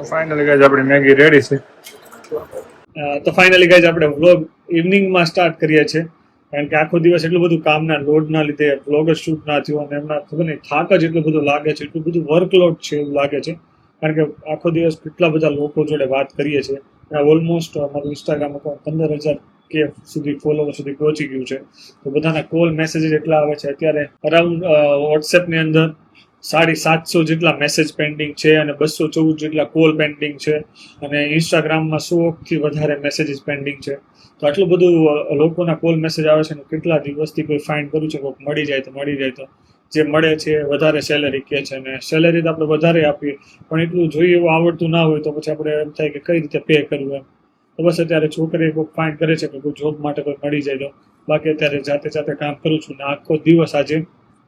Finally guys આપણી Maggi ready છે. તો ફાઇનલી ગાઈઝ આપણે વ્લોગ ઇવનિંગમાં સ્ટાર્ટ કરીએ છીએ. કારણ કે આખો દિવસ એટલું બધું કામના લોડના લીધે વ્લોગ જ શૂટ ના થયું અને એમના ખબર નહીં, થાક જ એટલું બધું લાગે છે, એટલું બધું વર્કલોડ છે એવું લાગે છે. કારણ કે આખો દિવસ કેટલા બધા લોકો જોડે વાત કરીએ છીએ. ઓલમોસ્ટ અમારું ઇન્સ્ટાગ્રામ અકાઉન્ટ પંદર હજાર કે સુધી ફોલોવર સુધી પહોંચી ગયું છે. તો બધાના કોલ મેસેજીસ એટલા આવે છે. અત્યારે અરાઉન્ડ વોટ્સએપની અંદર સાડી સાતસો જેટલા મેસેજ પેન્ડિંગ છે અને બસો ચૌદ જેટલા કોલ પેન્ડિંગ છે. અને ઇન્સ્ટાગ્રામમાં સોથી વધારે મેસેજીસ પેન્ડિંગ છે. તો આટલું બધું લોકોના કોલ મેસેજ આવે છે અને કેટલા દિવસથી કોઈ ફાઇન કરું છે, કોઈક મળી જાય તો મળી જાય તો. જે મળે છે વધારે સેલેરી કહે છે અને સેલેરી તો આપણે વધારે આપીએ. પણ એટલું જોઈએ એવું આવડતું ના હોય તો પછી આપણે એમ થાય કે કઈ રીતે પે કરવું એમ. તો બસ અત્યારે છોકરી કોઈક ફાઇન કરે છે કે કોઈ જોબ માટે કોઈ મળી જાય તો. બાકી અત્યારે જાતે જાતે કામ કરું છું ને આખો દિવસ આજે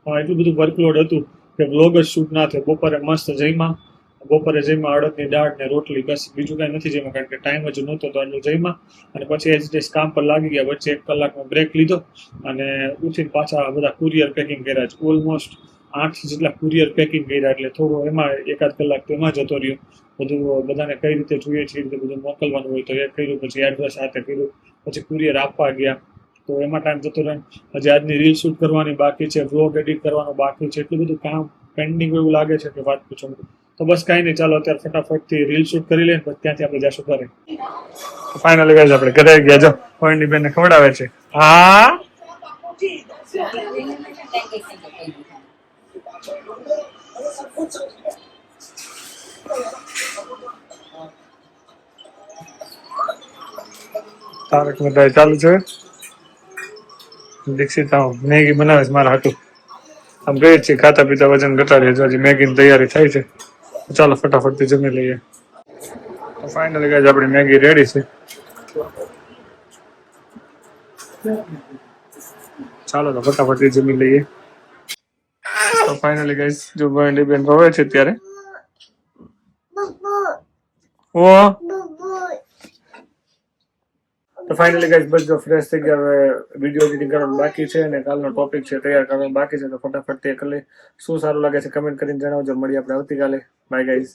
એટલું બધું વર્કલોડ હતું. કે વ્લોગ જ શૂટ ના થયો. બપોરે મસ્ત જઈમાં બપોરે જઈમાં અડદની દાળ ને રોટલી બસ. બીજું કાંઈ નથી જઈમાં કારણ કે ટાઈમ જ નહોતો તો એટલું જઈમાં અને પછી એજ ડેસ કામ પર લાગી ગયા. વચ્ચે એક કલાકનો બ્રેક લીધો અને ઉઠીને પાછા બધા કુરિયર પેકિંગ કર્યા છે. ઓલમોસ્ટ આઠ જેટલા કુરિયર પેકિંગ કર્યા એટલે થોડો એમાં એકાદ કલાક તેમાં જતો રહ્યો. બધું બધાને કઈ રીતે જોઈએ, છે એ રીતે બધું મોકલવાનું હોય તો એ કર્યું. પછી એડ્રેસ સાથે કર્યું. પછી કુરિયર આપવા ગયા. તો એમાં ટાઈમ જતો રહે. હજી આજની રીલ શૂટ કરવાની બાકી છે વ્લોગ એડિટ કરવાનું બાકી છે, એટલું બધું કામ પેન્ડિંગ એવું લાગે છે કે વાત પૂછો તો બસ કાંઈ નહીં, ચાલો અત્યારે ફટાફટથી રીલ શૂટ કરી લઈએ પછી ત્યાંથી આપણે જશું ઘરે. ફાઇનલી ગાઈઝ આપણે ઘરે ગયા. જો ફોઈની બેનને ખવડાવે છે. હા? તારક મહેતા ચાલુ છે? દીક્ષિત મેગી બનાવે છે મારા હાટું. આમ ગઈ છીએ ખાતા પીતા વજન ઘટાડીએ હજી મેગીની તૈયારી થાય છે. ચાલો ફટાફટથી જમી લઈએ. તો ફાઇનલી ગાઈઝ આપણી મેગી રેડી છે. ચાલો તો ફટાફટ જમી લઈએ. તો ફાઇનલી ગાઈસ જો ભાઈ બેન રોવે છે ત્યારે ઓ તો ફાઇનલી ગાઈસ બસ જો ફ્રેશ થઈ ગયા, હવે વીડિયો એડિટિંગ કરવાનું બાકી છે અને કાલનો ટોપિક છે, તૈયાર કરવાનું બાકી છે, તો ફટાફટ તે કરી શું સારું લાગે છે કમેન્ટ કરીને જણાવજો. મળીએ આપણે આવતીકાલે. Bye guys